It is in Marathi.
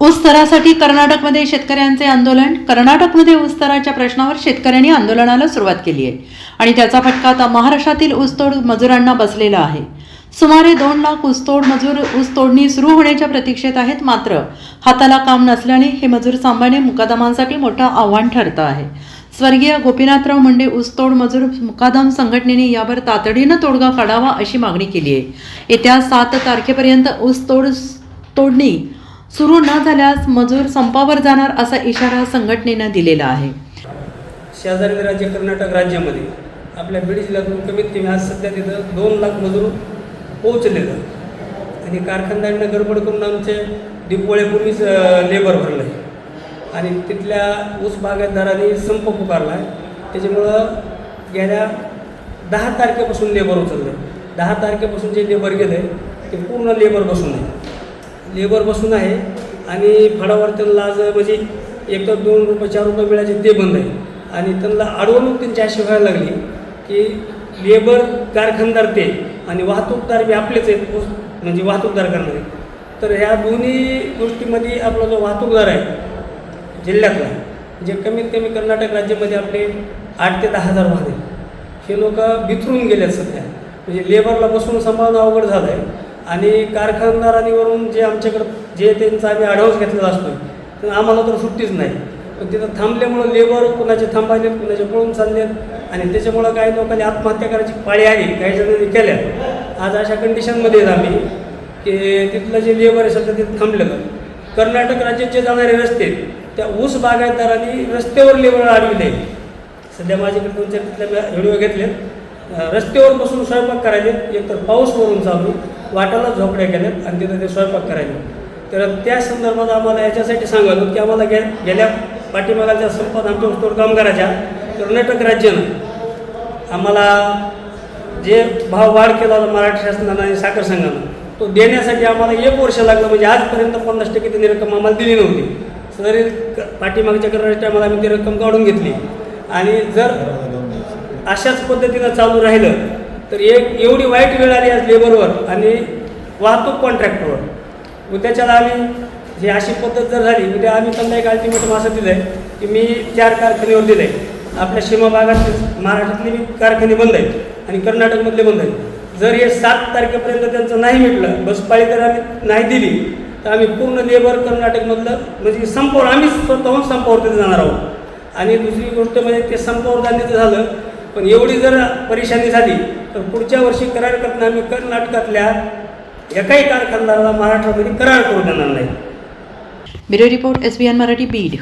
ऊस दरासाठी कर्नाटकमध्ये शेतकऱ्यांचे आंदोलन. कर्नाटकमध्ये ऊस दराच्या प्रश्नावर शेतकऱ्यांनी आंदोलनाला सुरुवात केली आहे. आणि त्याचा फटका आता महाराष्ट्रातील ऊसतोड मजुरांना बसलेला आहे. सुमारे दोन लाख ऊसतोड मजूर ऊसतोडणी सुरू होण्याच्या प्रतीक्षेत आहेत मात्र हाताला काम नसल्याने हे मजूर सांभाळणे मुकादमांसाठी मोठं आव्हान ठरतं आहे. स्वर्गीय गोपीनाथराव मुंडे ऊसतोड मजूर मुकादम संघटनेने यावर तातडीनं तोडगा काढावा अशी मागणी केली आहे. येत्या सात तारखेपर्यंत ऊसतोड तोडणी सुरू न झाल्यास मजूर संपावर जाणार असा इशारा संघटनेनं दिलेला आहे. शेजारी राज्य कर्नाटक राज्यामध्ये आपल्या बीड जिल्ह्यातून कमीत कमी आज सध्या तिथं दोन लाख मजूर पोहोचलेलं आणि कारखानदारांना गडबड करून आमचे दिपवळेपूर्वीच लेबर भरलं आहे आणि तिथल्या ऊस बागायतदारांनी संप पुकारला आहे. त्याच्यामुळं गेल्या दहा तारखेपासून लेबर उचललं आहे दहा तारखेपासून जे लेबर गेलं आहे ते पूर्ण लेबर बसून आहे लेबर बसून आहे आणि फळावर त्यांना आज म्हणजे एक तर दोन रुपये चार रुपये मिळायचे ते बंद आहे. आणि त्यांना अडवणूक त्यांची अशी व्हायला लागली की लेबर कारखानदार ते आणि वाहतूकदार बी आपलेच आहेत म्हणजे वाहतूकदार करणारे. तर ह्या दोन्ही गोष्टीमध्ये आपला जो वाहतूकदार आहे जिल्ह्यातला जे कमीत कमी कर्नाटक राज्यामध्ये आपले आठ ते दहा हजार वाहन आहेत. हे लोक बिथरून गेले सध्या. म्हणजे लेबरला बसून सांभाळणं अवघड झालं आहे आणि कारखानदारांवरून जे आमच्याकडं जे त्यांचा आम्ही अडवान्स घेतलेला असतो तर आम्हाला तर सुट्टीच नाही. पण तिथं थांबल्यामुळं लेबर कुणाचे थांबायलेत कुणाचे पळून चाललेत आणि त्याच्यामुळं काही लोकांनी आत्महत्या करायची पाळी आली काही जणांनी केल्या. आज अशा कंडिशनमध्ये आहेत आम्ही की तिथलं जे लेबर आहे सध्या तिथं थांबलेलं. कर्नाटक राज्यात जे जाणारे रस्ते आहेत, त्या ऊस बागायतदारांनी रस्त्यावर लेबर अडविले सध्या माझ्याकडे दोन चार तिथल्या व्हिडिओ घेतले रस्त्यावर बसून स्वयंपाक करायचे एकतर पाऊस वरून चालू वाटाला झोपड्या केल्यात आणि तिथं ते स्वयंपाक करायचे. तर त्या संदर्भात आम्हाला याच्यासाठी सांगायला की आम्हाला गे गेल्या पाठीमागाच्या संपात आमच्या ऊसतोड कामगाराच्या कर्नाटक राज्यानं आम्हाला जे भाव वाढ केला होता मराठी शासनानं आणि साखर संघानं तो देण्यासाठी आम्हाला एक वर्ष लागलं. म्हणजे आजपर्यंत पन्नास टक्के त्यांनी रक्कम आम्हाला दिली नव्हती. तरी क- पाठीमागच्या कर्नाटक आम्हाला आम्ही ती रक्कम काढून घेतली. आणि जर अशाच पद्धतीनं चालू राहिलं तर एक एवढी वाईट वेळ आली आज लेबरवर आणि वाहतूक कॉन्ट्रॅक्टरवर उद्याच्याला आम्ही ही अशी पद्धत जर झाली उद्या आम्ही त्यांना एक अल्टिमेटम असं दिलं आहे की मी चार कारखान्यावर दिलं आहे आपल्या सीमा भागात महाराष्ट्रातले मी कारखाने बंद आहेत आणि कर्नाटकमधले बंद आहेत. जर हे सात तारखेपर्यंत त्यांचं नाही मिटलं बसपाळी तर आम्ही नाही दिली तर आम्ही पूर्ण लेबर कर्नाटकमधलं म्हणजे संपवर आम्हीच स्वतःहून संपावर तिथे जाणार आहोत. आणि दुसरी गोष्ट म्हणजे ते संपावर जाण्याचं झालं पण एवढी जर परेशानी झाली तर पुढच्या वर्षी करार करताना आम्ही कर्नाटकातल्या एकाही कारखानदाराला महाराष्ट्रामध्ये करार करू देणार नाही. Bureau report S B N Marathi Beed.